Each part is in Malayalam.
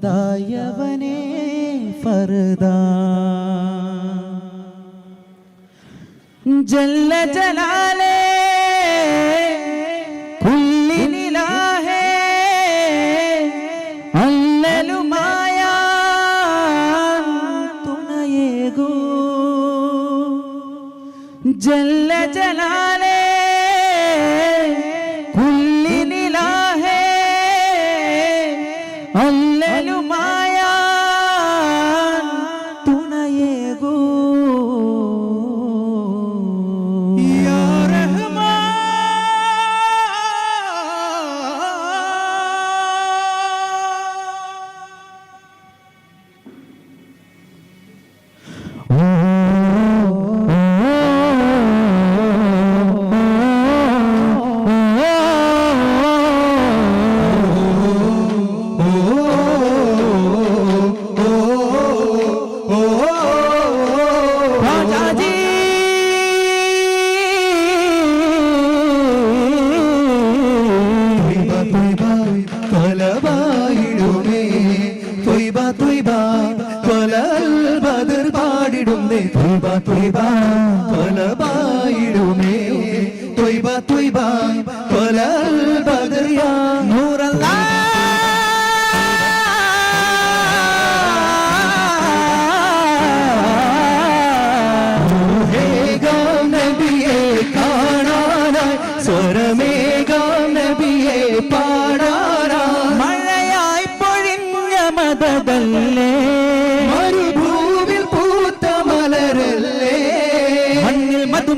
അഹദായവനേ ഫർദ. ജല്ല ജലാലേ ജല്ല ജലാലേ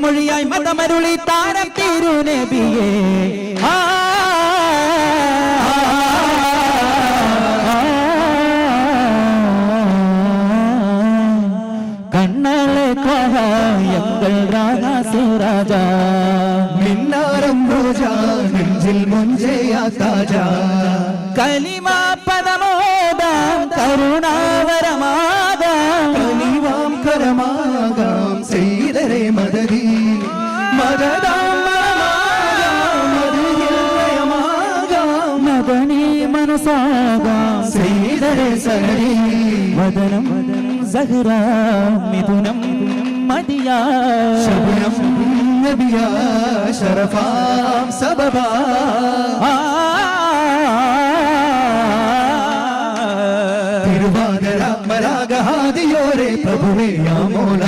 മണ്ണിൽ മധുമൊഴിയായി മതമരുളി താരം തിരുനബിയേ ആ കണ്ണളെ കഹായങ്ങൾ രാജാസുരാജ മിന്നാരം റോജ നെഞ്ചിൽ മുഞ്ചയാ താജ കലിമ പദമോദാം കരുണാവരമാകാം വദനം സഹറ മിഥുനം മദിയാ ശബനം നബിയ ശരഫാം സബബാ. തിരുവാതിര മരാഗഹാദിയോരെ പ്രഭുവേ മോല.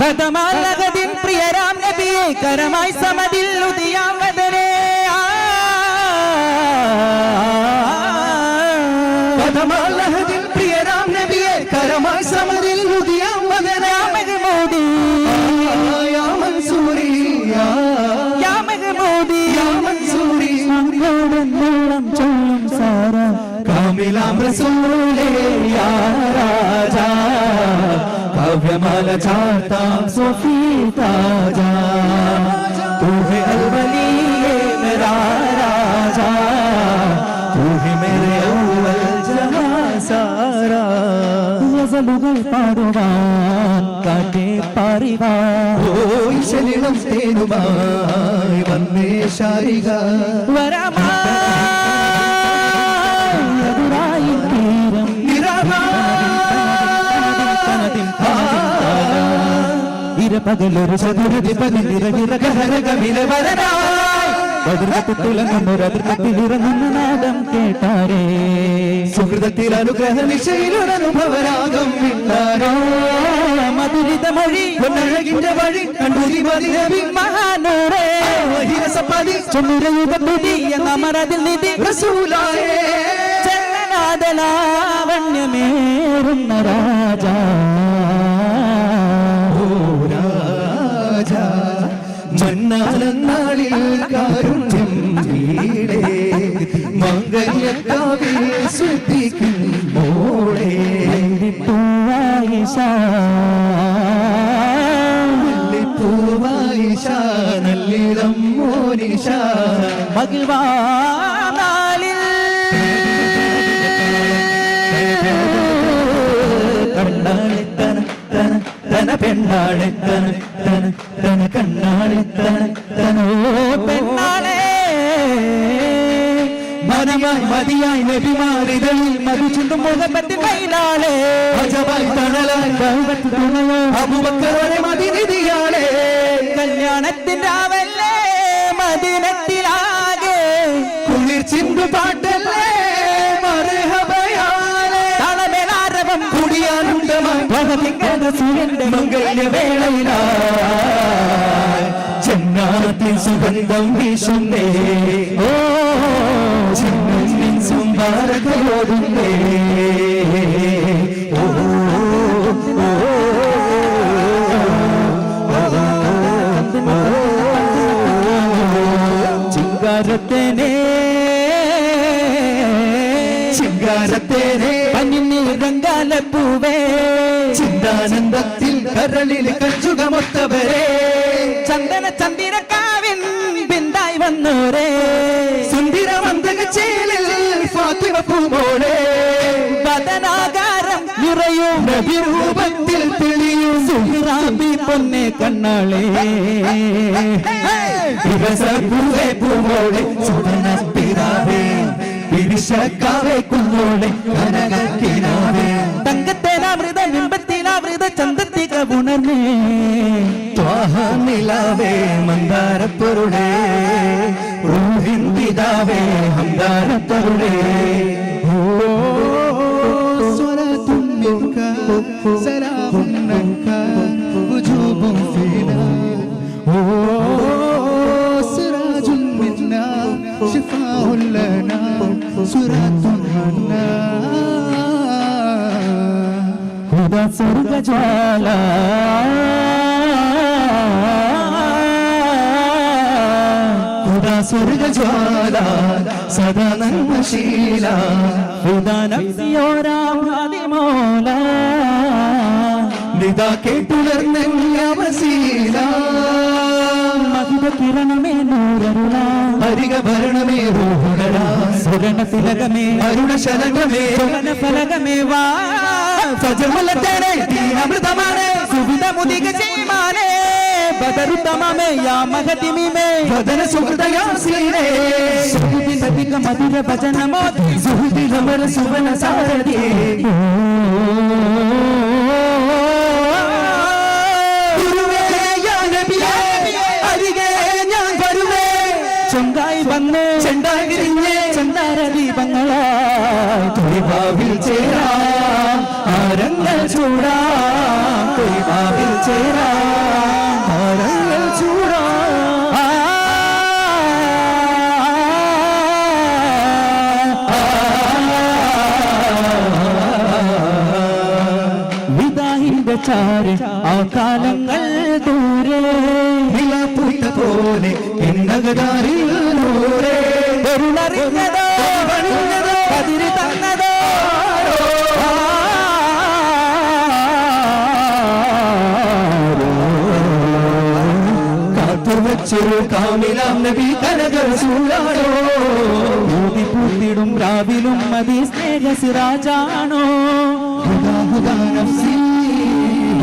കഥമാലകതിൻ പ്രിയരാം നബിയെ കരമായി സമതിൽ ഉദിയാം വദനേ. ആ. റസൂലേ യാ രാജാ കാവ്യമാല ചാർത്താം സോഫി താജ तू है अलवली ये मेरा राजा तू है मेरे अव्वल जहां सारा ഗസലുകൾ പാടുവാൻ കാറ്റേ പാറിവാൻ ഓ ഈശലിള ശരണും തേനുമായി വന്നേ ശാരിക വരമായി ഇരപകലൊരു ചതുരതി പതിരകത്തുലങ്ങുന്നൊരതിർക്കത്തിലിറങ്ങുന്ന നാദം കേട്ടാരേ. സുഹൃതത്തിൽ അനുഗ്രഹ നിശയിലൊരനുഭവരാഗം വിട്ടാരോ. മധുരിത മൊഴി പൊന്നഴകിന്റെ വഴി കണ്ടൂരി മതിരവി മഹാനൂറേ മഹിരസപതി ചൊന്നുരയുഗ തുതി എന്ന മറതിൽ നിധി റസൂലായേ. ചെന്നനാദലാവണ്യമേറുന്ന രാജാ രാജ. മംഗല്യക്കാവിൽ ശ്രദ്ധിക്കും മോളെ പൂവായിഷ നല്ലിടം മോനിഷ തന പെണ്ണാളി തന തന തന കണ്ണാളി തന തന പെണ്ണാളേ മതിയായി മതിയായി നബിമാരിതളിൽ മധു മുഹമ്മദ് കൈലാളേ. അജബായി തണലായി ദൈവത്തിൽ തുണയോ? അബുബക്കറെ മതിനിധിയാളേ. കല്യാണത്തിനാവല്ലേ മദിനത്തിലാകെ. കുളിർ ചിന്തു പാട്ടല്ലേ മർഹബയാലേ തളമേലാരവം കുടിയാനുണ്ടമായി വകതിങ്കത സൂര്യന്റെ മംഗല്യവേളയിലാ. ചെന്നാത്തിൽ സുഗന്ധം വീശുന്നേ. ഓ കരളിൽ കഞ്ചുകമൊത്തവരെ. ചന്ദന ചന്ദിരക്കാവിൻ പിന്തായി വന്നോരേ വന്ദന ചേലിൽ ഫാത്തിമ പൂമോളെ. വദനാകാരം നിറയും നബിരൂപത്തിൽ തെളിയും സുഹ്റാബി പൊന്നെ കണ്ണാളേ. ദിവസപ്പൂവേ പൂമോളെ പിതാവേ പിരിശക്കാവേ കുന്നോളെ കനകക്കിനാവേ தவித்த உணர்வே நிலாவே மந்தார பொருளே ரூஹின் பிதாவே அந்தார பொருளே صلاة منك سلام منك وجوب فينا سراج منا شفاء لنا سورة منا സ്വർഗജ്വാല ഹുദാ സ്വർഗജ്വാല സദാ നന്മശീല. ഹുദ നഫ്സിയോരാം ഹാദിമോല നിതാ മധുര കിരണമേ നൂരരുള. ഹരിക ഭരണമേ റൂഹുടരാ സുഗണ തിലകമേ അരുണ ശലകമേ ഫലകമേ വാ. സജമലത്തേനെ തീരമൃതമാണ് സുവിധ യാ മഹതിമിമേ. വദന സുഹൃതി മധുര ഭജനമോ സുഹൃതി നമര സുവന ഞാൻ വരുവേ. ചൊങ്കായി വന്ന് ചെണ്ടാകിരിഞ്ഞേ ചന്ദാര ദീപങ്ങളായി തൊഴിവാവിൽ ചേരാം. ചാര് ആ കാലങ്ങൾ ദൂരെ. നിലപ്പുട്ട പോലെ എന്നകതാരിൽ നൂറേ പൊരുളറിഞ്ഞതോ കതിര് തന്നതോ. കാത്തുവച്ചൊരു കാമിലാം നബി കനകരസൂലാണോ ഊതി പൂത്തിടും രാവിലും മതി സ്നേഹ സിറാജാണോ. ഹുദാ ഹുദാ നഫ്സി.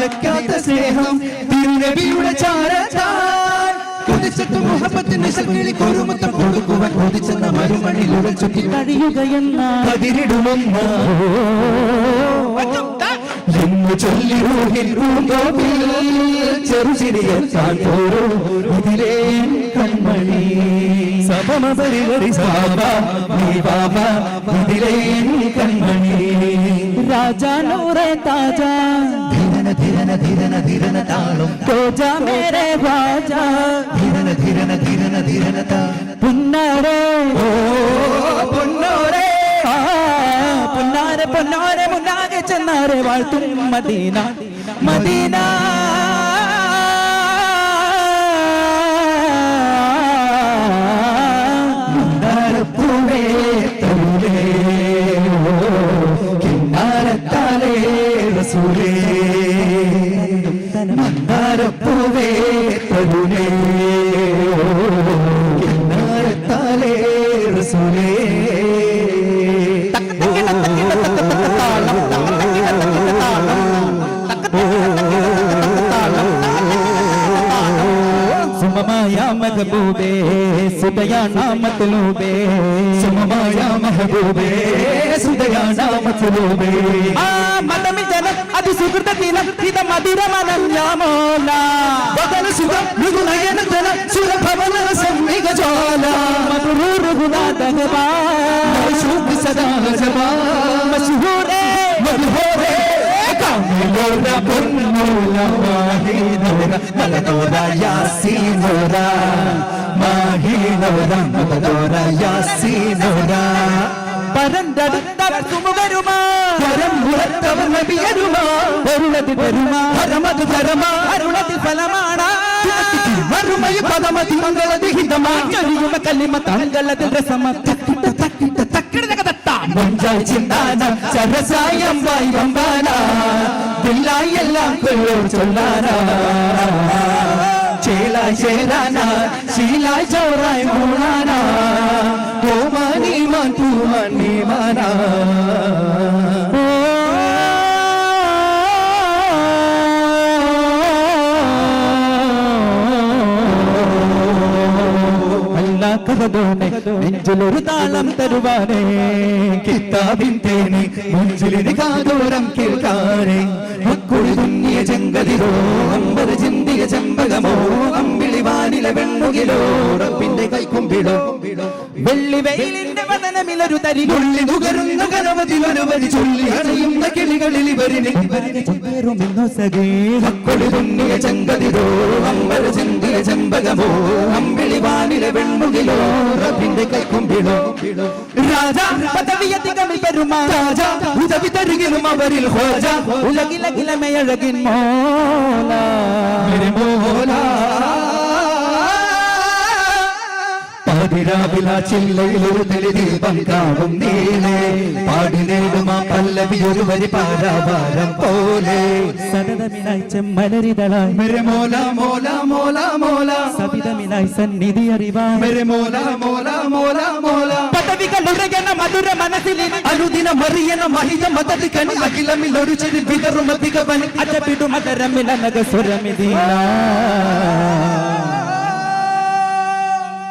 നിലയ്ക്കാത്ത സ്നേഹം തിരുനബിയുടെ ചാരത്താൽ. രാജ മുഹബത്തിന്റെ ശക്തി കുറുമുത്തം കൊടുക്കുവാൻ കൊതിച്ചെന്ന മരുമണിലുകൾ ചുറ്റി കഴിയുകയെന്ന. കതിരിടുമെന്ന. എന്ന് ചൊല്ലി റൂഹിൽ പൂന്തോപ്പിൽ ചെറുചിരിയെത്താൻ പോരോ ഇതിലേ കൺമണി. സപമ പരിവരി സാബ നീ ബാബ ഇതിലേ കൺമണി. രാജാ നൂറെ താജാ. ധിരന ധിരന ധിരന താളം. കോജാ മേരെ രാജാ. ധിരന ധിരന ധിരന ധിരന താളം. പുന്നാരേ. ഓ പൊന്നോരേ. ആ, പുന്നാരെ പൊന്നാരെ മുന്നാകെ ചെന്നാരെ വാഴ്ത്തും മദീന. മദീന. മന്ദാരപ്പൂവേ തരുളേ കിന്നാരത്താലേ റസൂലേ. മഹബൂബേ സുബയാ നാമത്തിലൂബേ. സുമമായ മഹബൂബേ സുദയാ മത്തുലൂബേ ആ മതമിൽ ജനം അതി സുഹൃത്തിനം ഇത മധുരമനം ഞാമോല വദന സുഖം മൃദുനയനതന സുരഭവന സമ്മിക ജ്വാല. മധുരൂർ മശൂഖ് സദാ ജവാ മശഹൂരേ കാമിലോര പൊന്നൂല മാഹീനോര ചൊരിയുമ കല്ലിമ തക്കിട மஞ்சள் சிந்தான சரசாயம் வாய் வம்பானா பில்லா எல்லாம் கொள்ளும் சொல்லானா சேலா சேரானா சீலா ஜோராய் மூணானா கோமானி மான் பூமான் நீமானா അല്ലാക്കതോനെ നെഞ്ചിലൊരു താളം തരുവാനേ കിതാബിൻ തേനി മുഞ്ചിലിന് കാതോരം കേൾക്കാനെ മക്കുളി തുന്നിയ ചെങ്കതിരോ അമ്പത് ചിന്തിയ ചെമ്പകമോ അമ്പിളി വാനില വെണ്ണുകിലോ റബ്ബിന്റെ കൈക്കുമ്പിടോ വെള്ളി വെയിലിന്റെ വതനമിലൊരു തരി ചൊല്ലി അണയുന്ന കിളികളിൽ ഇവരിന് മക്കുളി തുന്നിയ ചെങ്കതിരോ അമ്പത് ചിന്തിയ ചെമ്പകമോ അമ്പിളി വാനില കൈക്കുമ്പിടോ രാജാ പദവിയധികമിൽ പെരുമാ ഉദവി തരുകിലും അവരിൽ ഹോജ. ഉലകിലകിലമയഴകിൻ മോല मेरे അതിരാവില ചില്ലയിലൊരു തെളിദീപം കാവും നീളേ പാടി നേടുമാ പല്ലവി ഒരു വരി പാരാവാരം പോലെ. സതതമിനായി ചെമ്മലരിതളായി. മെരെ മോല മോല മോല മോല. സവിതമിനായി സന്നിധി അറിവായി. മെരെ മോല മോല മോല മോല. പദവികളുടയന മധുര മനസ്സിലെ അനുദിന മറിയന മഹിത മതതി കണി. അഖിലമിൽ ഒരു ചെടി വിതറും അധികവൻ. അജപിടും അതരമില നഗസുരമിതിലാ